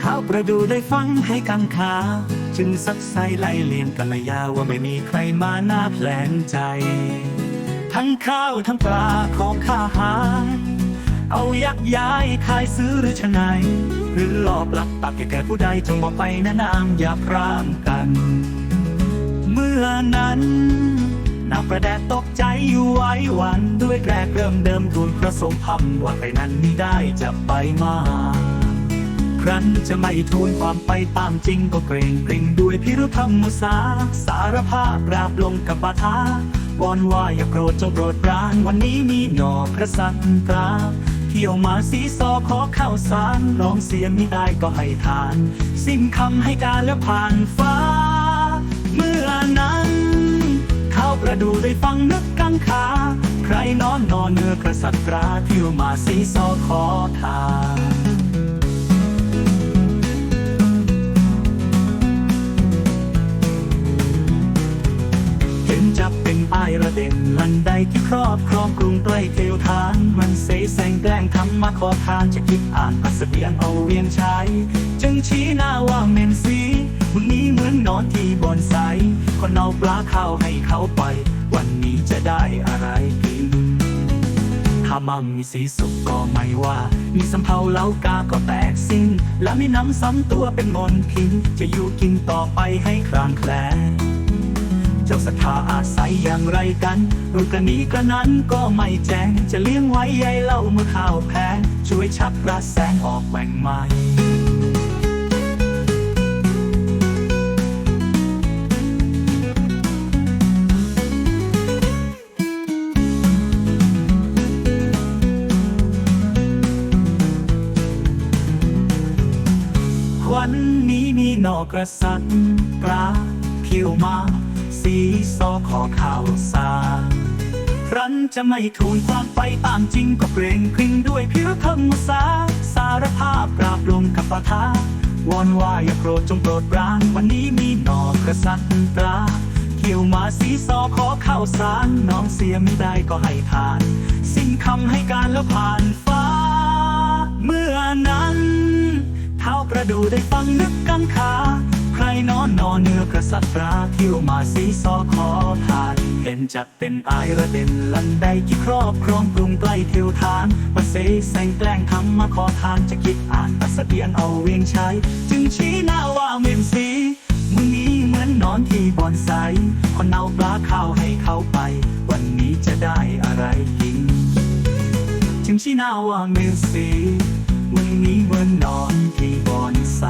เขาประดูได้ฟังให้กังขาจึงสักไซไล่เลียนกันลยาว่าไม่มีใครมาหน้าแผลงใจ ทั้งข้าวทั้งปลาของข้าหาเอายักย้ายขายซื้อหรือชะไนหรือหลอบหลักปักแก่แก่ผู้ใดจงบอกไปนะนางอย่าพร่างกัน เมื่อนั้นนางประแดดตกใจอยู่ไว้วันด้วยแกรกเริ่มเดิมทูลพระสงฆ์พำว่าไปนั้นนี่ได้จะไปมา ครั้นจะไม่ทูลความไปตามจริงก็เกรงกริ่งด้วยพิรุธธรรมสา สารภาพราบลงกับบาทาวอนว่าอย่าโกรธจงโปรดปราน วันนี้มีหน่อพระสันตราเที่ยวมาสีซอขอข้าวสารลองเสียไม่ได้ก็ให้ทาน สิ้นคำให้การแล้วผ่านฟ้า เมื่อนั้นเข้าประดูได้ฟังนึกกังขา ใครนอนนอนเนื้อกระสัตราเที่ยวมาสีซอขอทาน จับเป็นป้ายระเด็นลันใดที่ครอบครองกรุงใกล้เทวทาน มันเสแสงแกล้งทำมาขอทานจะคิดอ่านปัสเบียนเอาเวียนใช้ จึงชี้หน้าว่าเมนสีมึงนี้เหมือนนอนที่บอนไซคนเอาปลาข้าวให้เขาไป วันนี้จะได้อะไรกินถ้ามั่งมีสีสุกก็ไม่ว่า มีสำเภาเล้ากาก็แตกสิ้น และมีน้ำซ้ำตัวเป็นมนพิน จะอยู่กินต่อไปให้คลางแคลนเจ้าศรัทธาอาศัยอย่างไรกันรูปกระนี้กระนั้นก็ไม่แจ้ง จะเลี้ยงไว้ใยเล่าเมื่อข้าวแพงช่วยชักกระแสงออกแหว่งไม้วันนี้มีนอกระสันปลาเขียวมา สีซอขอข้าวสารรันจะไม่ทูลความไปตามจริงก็เกรงกริ้งด้วยพิรธรรมสา สารภาพปราบลงกับปะทาวอนว่าอย่าโกรธจงโปรดปรานวันนี้มีหนอกระสันปลาเขียวมาสีซอขอข้าวสารน้องเสียไม่ได้ก็ให้ทาน สิ้นคำให้การแล้วผ่านฟ้า เมื่อนั้น เท้าประดูได้ฟังนึกกังขา รนอนนอนเนื้อกระสัตราเที่ยวมาสีซอขอทานเห็นจัดเป็นอายระเด็นลันใดที่ครอบครองกรุงใกล้เที่ยวทานมาเสแสงแกล้งทำมาขอทานจะคิดอ่านปัสเดียนเอาเวียงใช้ จึงชี้หน้าว่าเมมสีมึงนี้เหมือนนอนที่บอนไซคนเอาปลาข้าวให้เขาไป วันนี้จะได้อะไรกิน จึงชี้หน้าว่าเมลสีวันนี้เหมือนนอนที่บอนไซ